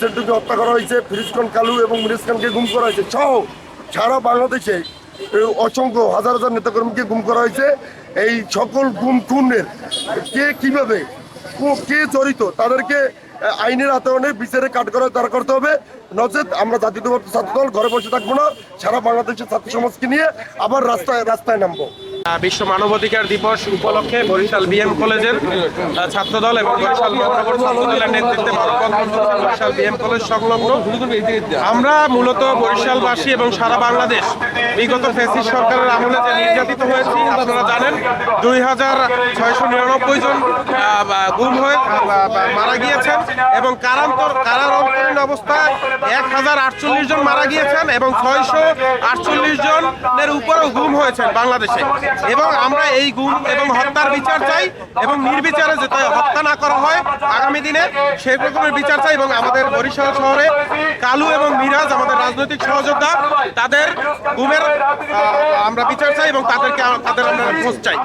সেন্টুকে হত্যা করা হয়েছে, ফিরিজ খান, কালু এবং মিরিজ খানকে গুম করা হয়েছে। সহ সারা বাংলাদেশে অসংখ্য হাজার হাজার নেতাকর্মীকে গুম করা হয়েছে। এই সকল গুম খুনের কে কীভাবে, কো- জড়িত, তাদেরকে আইনের আতরণে বিচারে কাট করা তারা করতে হবে। নচেত আমরা জাতীয়তাবাদী ছাত্রদল ঘরে বসে থাকব না, সারা বাংলাদেশের ছাত্র সমাজকে নিয়ে আবার রাস্তায় রাস্তায় নামবো। বিশ্ব মানবাধিকার দিবস উপলক্ষে বরিশাল বিএম কলেজের ছাত্রদল এবং বরিশাল মহানগর ছাত্রদলের নেতৃত্বে বরিশাল বিএম কলেজ সংলগ্ন। আমরা মূলত বরিশালবাসী এবং সারা বাংলাদেশ, বিগত ফ্যাসিস্ট সরকারের আমলে যে নির্যাতিত হয়েছি, আপনারা জানেন, দুই হাজার ছয়শো নিরানব্বই জন গুম হয়ে মারা গিয়েছেন এবং কারান্তর কারারন্তরীণ অবস্থায় এক হাজার আটচল্লিশ জন মারা গিয়েছেন এবং ছয়শো আটচল্লিশ জনের উপরেও গুম হয়েছেন বাংলাদেশে। এবং আমরা এই গুম এবং হত্যার বিচার চাই এবং নির্বিচারে যাতে হত্যা না করা হয় আগামী দিনে সেই রকমের বিচার চাই এবং আমাদের বরিশাল শহরে কালু এবং মিরাজ আমাদের রাজনৈতিক সহযোদ্ধা তাদের গুমের আমরা বিচার চাই এবং তাদেরকে তাদের আমরা খোঁজ চাই।